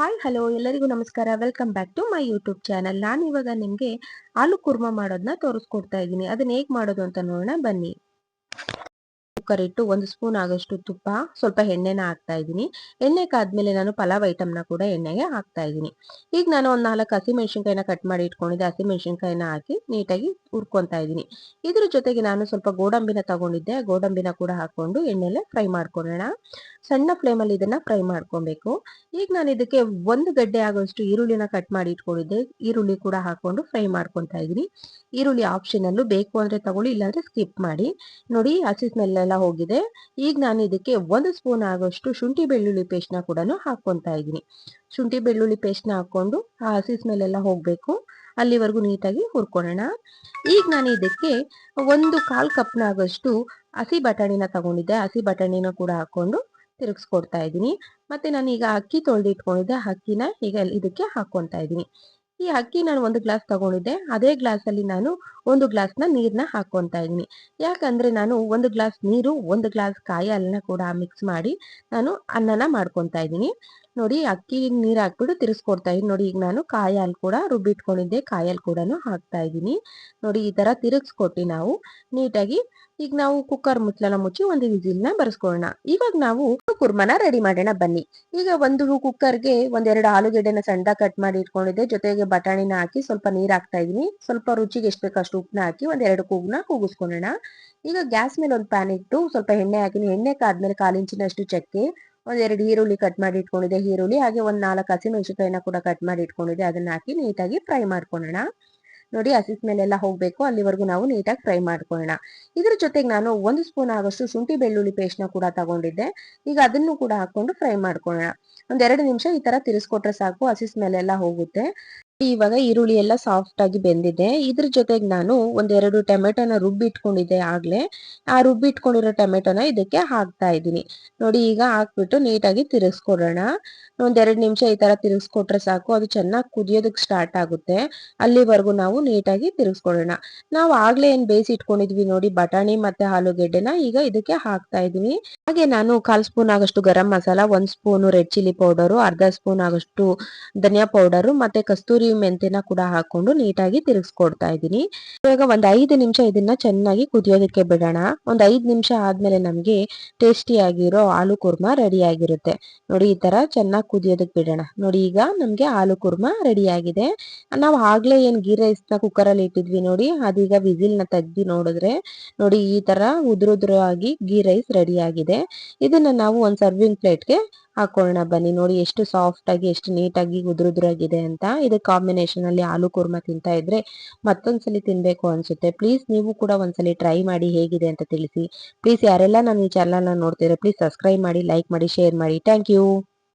Hi hello ಎಲ್ಲರಿಗೂ ನಮಸ್ಕಾರ. Welcome back to my YouTube channel ನಾನು ಇವಾಗ ನಿಮಗೆ ಆಲೂ ಕುರ್ಮಾ ಮಾಡೋದನ್ನ ತೋರಿಸ್ಕೊಡ್ತಾ ಇದ್ದೀನಿ. ಅದನ್ನ ಹೇಗೆ ಮಾಡೋದು ಅಂತ ನೋಡೋಣ. ಬನ್ನಿ. ಕುಕ್ಕರ್ ಇಟ್ಟು ಒಂದು ಸ್ಪೂನ್ ಆಗೋಷ್ಟು ತುಪ್ಪ, ಸ್ವಲ್ಪ ಎಣ್ಣೆನ ಹಾಕ್ತಾ ಇದ್ದೀನಿ. ಎಣ್ಣೆ ಕಾದ್ಮೇಲೆ ನಾನು ಪಲಾವ್ ಐಟಮ್ನ ಕೂಡ ಎಣ್ಣೆಗೆ ಹಾಕ್ತಾ ಇದ್ದೀನಿ. ಈಗ ನಾನು ಒಂದು ನಾಲ್ಕು ಹಸಿಮೆಣಸಿನ್ಕಾಯಿನ ಕಟ್ ಮಾಡಿ ಇಟ್ಕೊಂಡಿದ್ದೆ. ಹಸಿಮೆಣಸಿನ್ಕಾಯಿನ ಹಾಕಿ ನೀಟಾಗಿ ಹುರ್ಕೊತಾ ಇದ್ದೀನಿ. ಇದ್ರ ಜೊತೆಗೆ ನಾನು ಸ್ವಲ್ಪ ಗೋಡಂಬಿನ ತಗೊಂಡಿದ್ದೆ. ಗೋಡಂಬಿನ ಕೂಡ ಹಾಕೊಂಡು ಎಣ್ಣೆಲೆ ಫ್ರೈ ಮಾಡ್ಕೊಳ್ಳೋಣ. ಸಣ್ಣ ಫ್ಲೇಮಲ್ಲಿ ಇದನ್ನ ಫ್ರೈ ಮಾಡ್ಕೊಬೇಕು. ಈಗ ನಾನು ಇದಕ್ಕೆ ಒಂದು ಗಡ್ಡೆ ಆಗೋಷ್ಟು ಈರುಳ್ಳಿನ ಕಟ್ ಮಾಡಿ ಇಟ್ಕೊಂಡಿದ್ದೆ. ಈರುಳ್ಳಿ ಕೂಡ ಹಾಕೊಂಡು ಫ್ರೈ ಮಾಡ್ಕೊತಾ ಇದ್ದೀನಿ. ಈರುಳ್ಳಿ ಆಪ್ಷನ್ ಅಲ್ಲೂ ಬೇಕು ಅಂದ್ರೆ ತಗೊಳ್ಳಿ, ಇಲ್ಲಾಂದ್ರೆ ಸ್ಕಿಪ್ ಮಾಡಿ. ನೋಡಿ, ಹಸಿ ಸ್ಮೆಲ್ ಎಲ್ಲ ಹೋಗಿದೆ. ಈಗ ನಾನು ಇದಕ್ಕೆ ಒಂದು ಸ್ಪೂನ್ ಆಗೋಷ್ಟು ಶುಂಠಿ ಬೆಳ್ಳುಳ್ಳಿ ಪೇಸ್ಟ್ನ ಕೂಡ ಹಾಕ್ಕೊತಾ ಇದ್ದೀನಿ. ಶುಂಠಿ ಬೆಳ್ಳುಳ್ಳಿ ಪೇಸ್ಟ್ನ ಹಾಕೊಂಡು ಆ ಹಸಿ ಸ್ಮೆಲ್ ಎಲ್ಲ ಹೋಗ್ಬೇಕು. ಅಲ್ಲಿವರೆಗೂ ನೀಟಾಗಿ ಹುರ್ಕೊಳ್ಳೋಣ. ಈಗ ನಾನು ಇದಕ್ಕೆ ಒಂದು ಕಾಲ್ ಕಪ್ನ ಆಗೋಷ್ಟು ಹಸಿ ಬಟಾಣಿನ ತಗೊಂಡಿದ್ದೆ. ಹಸಿ ಬಟಾಣಿನ ಕೂಡ ಹಾಕೊಂಡು ತಿರುಗಿಸ್ಕೊಡ್ತಾ ಇದ್ದೀನಿ. ಮತ್ತೆ ನಾನು ಈಗ ಅಕ್ಕಿ ತೊಳೆದಿಟ್ಕೊಂಡಿದ್ದೆ. ಅಕ್ಕಿನ ಈಗ ಇದಕ್ಕೆ ಹಾಕ್ಕೊತಾ ಇದ್ದೀನಿ. ಈ ಅಕ್ಕಿ ನಾನು ಒಂದು ಗ್ಲಾಸ್ ತಗೊಂಡಿದ್ದೆ. ಅದೇ ಗ್ಲಾಸ್ ಅಲ್ಲಿ ನಾನು ಒಂದು ಗ್ಲಾಸ್ನ ನೀರ್ನ ಹಾಕೊಂತಾ ಇದ್ದೀನಿ. ಯಾಕಂದ್ರೆ ನಾನು ಒಂದು ಗ್ಲಾಸ್ ನೀರು, ಒಂದು ಗ್ಲಾಸ್ ಕಾಯಿ ಹಾಲನ್ನ ಕೂಡ ಮಿಕ್ಸ್ ಮಾಡಿ ನಾನು ಅನ್ನನ ಮಾಡ್ಕೊತಾ ಇದ್ದೀನಿ. ನೋಡಿ ಅಕ್ಕಿ ನೀರ್ ಹಾಕ್ಬಿಟ್ಟು ತಿರ್ಸ್ಕೊಡ್ತಾ ಇದ್ದೀನಿ ನೋಡಿ, ಈಗ ನಾನು ಕಾಯಿ ಕೂಡ ರುಬ್ಬಿಟ್ಕೊಂಡಿದ್ದೆ ಕಾಯಿ ಹಾಲು ಕೂಡ ಹಾಕ್ತಾ ಇದ್ದೀನಿ. ನೋಡಿ ಈ ತರ ತಿರುಗಿಸ್ಕೊಟ್ಟು ನಾವು. ನೀಟಾಗಿ ಈಗ ನಾವು ಕುಕ್ಕರ್ ಮುಚ್ಚಲನ ಮುಚ್ಚಿ ಒಂದು ವಿಸಿಲ್ನ ಬರ್ಸ್ಕೊಳ್ಳೋಣ. ಇವಾಗ ನಾವು ಕುರ್ಮನ ರೆಡಿ ಮಾಡೋಣ, ಬನ್ನಿ. ಈಗ ಒಂದು ಕುಕ್ಕರ್ಗೆ ಒಂದೆರಡು ಆಲೂಗೆಡ್ಡೆನ ಸಣ್ಣ ಕಟ್ ಮಾಡಿ ಇಟ್ಕೊಂಡಿದ್ದೆ. ಜೊತೆಗೆ ಬಟಾಣಿನ ಹಾಕಿ ಸ್ವಲ್ಪ ನೀರ್ ಹಾಕ್ತಾ ಇದೀನಿ ಸ್ವಲ್ಪ ರುಚಿಗೆ ಎಷ್ಟು ಬೇಕಷ್ಟು ಉಪ್ಪನ್ನ ಹಾಕಿ ಒಂದೆರಡು ಕೂಗ್ನ ಕೂಗಿಸ್ಕೊಳ್ಳೋಣ. ಈಗ ಗ್ಯಾಸ್ ಮೇಲೆ ಒಂದು ಪ್ಯಾನ್ ಇಟ್ಟು ಸ್ವಲ್ಪ ಎಣ್ಣೆ ಹಾಕಿನಿ ಎಣ್ಣೆ ಕಾದ್ಮೇಲೆ ಕಾಲಿಂಚಿನಷ್ಟು ಚಕ್ಕೆ ಒಂದೆರಡು ಈರುಳ್ಳಿ ಕಟ್ ಮಾಡಿ ಇಟ್ಕೊಂಡಿದ್ದೆ. ಈರುಳ್ಳಿ ಹಾಗೆ ಒಂದ್ ನಾಲ್ಕು ಹಸಿಮೆಣಸಿನಕಾಯಿನ ಕೂಡ ಕಟ್ ಮಾಡಿ ಇಟ್ಕೊಂಡಿದ್ದೆ. ಅದನ್ನ ಹಾಕಿ ನೀಟಾಗಿ ಫ್ರೈ ಮಾಡ್ಕೊಳ್ಳೋಣ. ನೋಡಿ ಹಸಿಸ್ ಮೇಲೆಲ್ಲ ಹೋಗ್ಬೇಕು. ಅಲ್ಲಿವರೆಗೂ ನಾವು ನೀಟಾಗಿ ಫ್ರೈ ಮಾಡ್ಕೊಳ್ಳೋಣ. ಇದ್ರ ಜೊತೆಗೆ ನಾನು ಒಂದು ಸ್ಪೂನ್ ಆಗೋಷ್ಟು ಶುಂಠಿ ಬೆಳ್ಳುಳ್ಳಿ ಪೇಸ್ಟ್ನ ಕೂಡ ತಗೊಂಡಿದ್ದೆ. ಈಗ ಅದನ್ನು ಕೂಡ ಹಾಕೊಂಡು ಫ್ರೈ ಮಾಡ್ಕೊಳ್ಳೋಣ. ಒಂದೆರಡು ನಿಮಿಷ ಈ ತರ ತಿರ್ಸ್ಕೊಟ್ರೆ ಸಾಕು. ಹಸಿಸ್ ಮೇಲೆಲ್ಲ ಹೋಗುತ್ತೆ. ಇವಾಗ ಈರುಳ್ಳಿ ಎಲ್ಲ ಸಾಫ್ಟ್ ಆಗಿ ಬೆಂದಿದೆ. ಇದ್ರ ಜೊತೆಗೆ ನಾನು ಒಂದೆರಡು ಟೊಮೆಟೊನ ರುಬ್ಬಿ ಇಟ್ಕೊಂಡಿದ್ದೆ ಆಗ್ಲೇ. ಆ ರುಬ್ಬಿ ಇಟ್ಕೊಂಡಿರೋ ಟೊಮೆಟೊನ ಇದಕ್ಕೆ ಹಾಕ್ತಾ ಇದ್ದೀನಿ. ನೋಡಿ ಈಗ ಹಾಕ್ಬಿಟ್ಟು ನೀಟಾಗಿ ತಿರುಗಿಸ್ಕೊಡೋಣ ಒಂದೆರಡು ನಿಮಿಷ ಈ ತರ ತಿರುಗಿಸ್ಕೊಟ್ರೆ ಸಾಕು. ಅದು ಚೆನ್ನಾಗಿ ಕುದಿಯೋದಕ್ಕೆ ಸ್ಟಾರ್ಟ್ ಆಗುತ್ತೆ. ಅಲ್ಲಿವರೆಗೂ ನಾವು ನೀಟಾಗಿ ತಿರುಗಿಸ್ಕೊಡೋಣ ನಾವು ಆಗ್ಲೇ ಏನ್ ಬೇಯಿಸಿ ಇಟ್ಕೊಂಡಿದ್ವಿ ನೋಡಿ, ಬಟಾಣಿ ಮತ್ತೆ ಆಲೂಗೆಡ್ಡೆನ ಈಗ ಇದಕ್ಕೆ ಹಾಕ್ತಾ ಇದ್ದೀನಿ. ಹಾಗೆ ನಾನು ಕಾಲ್ ಸ್ಪೂನ್ ಆಗಷ್ಟು ಗರಂ ಮಸಾಲ, ಒಂದ್ ಸ್ಪೂನ್ ರೆಡ್ ಚಿಲ್ಲಿ ಪೌಡರ್, ಅರ್ಧ ಸ್ಪೂನ್ ಆಗಷ್ಟು ಧನಿಯಾ ಪೌಡರ್ ಮತ್ತೆ ಕಸ್ತೂರಿ ಮೆಂತೆನ ಕೂಡ ಹಾಕೊಂಡು ನೀಟಾಗಿ ತಿರುಗಿಸ್ಕೊಡ್ತಾ ಇದ್ದೀನಿ. ಇವಾಗ ಒಂದ್ ಐದು ನಿಮಿಷ ಇದನ್ನ ಚೆನ್ನಾಗಿ ಕುದಿಯೋದಕ್ಕೆ ಬಿಡೋಣ. ಒಂದ್ ಐದ್ ನಿಮಿಷ ಆದ್ಮೇಲೆ ನಮ್ಗೆ ಟೇಸ್ಟಿ ಆಗಿರೋ ಆಲೂ ಕುರ್ಮಾ ರೆಡಿ ಆಗಿರುತ್ತೆ. ನೋಡಿ ಈ ತರ ಚೆನ್ನಾಗಿ ಕುದಿಯೋದಕ್ಕೆ ಬಿಡೋಣ. ನೋಡಿ ಈಗ ನಮ್ಗೆ ಆಲೂ ಕುರ್ಮಾ ರೆಡಿ ಆಗಿದೆ. ನಾವು ಆಗ್ಲೇ ಏನ್ ಗೀ ರೈಸ್ನ ಕುಕ್ಕರ್ ಅಲ್ಲಿ ಇಟ್ಟಿದ್ವಿ ನೋಡಿ, ಅದೀಗ ವಿಸಿಲ್ನ ತೆಗ್ದಿ ನೋಡಿದ್ರೆ ನೋಡಿ ಈ ತರ ಉದುರು ಆಗಿ ಗೀ ರೈಸ್ ರೆಡಿ ಆಗಿದೆ. ಇದನ್ನ ನಾವು ಒಂದ್ ಸರ್ವಿಂಗ್ ಪ್ಲೇಟ್ಗೆ ಹಾಕೊಳ್ಳೋಣ ಬನ್ನಿ. ನೋಡಿ ಎಷ್ಟು ಸಾಫ್ಟ್ ಆಗಿ, ಎಷ್ಟು ನೀಟಾಗಿ ಉದುರುದುರಾಗಿದೆ ಅಂತ. ಇದು ಕಾಂಬಿನೇಷನ್ ಅಲ್ಲಿ ಆಲೂ ಕುರ್ಮಾ ತಿಂತಾ ಇದ್ರೆ ಮತ್ತೊಂದ್ಸಲಿ ತಿನ್ಬೇಕು ಅನ್ಸುತ್ತೆ. ಪ್ಲೀಸ್ ನೀವು ಕೂಡ ಒಂದ್ಸಲಿ ಟ್ರೈ ಮಾಡಿ ಹೇಗಿದೆ ಅಂತ ತಿಳಿಸಿ. ಪ್ಲೀಸ್ ಯಾರೆಲ್ಲ ನಾನು ಈ ಚಾನಲ್ ನೋಡ್ತಿದ್ರೆ ಪ್ಲೀಸ್ ಸಬ್ಸ್ಕ್ರೈಬ್ ಮಾಡಿ ಲೈಕ್ ಮಾಡಿ ಶೇರ್ ಮಾಡಿ. Thank you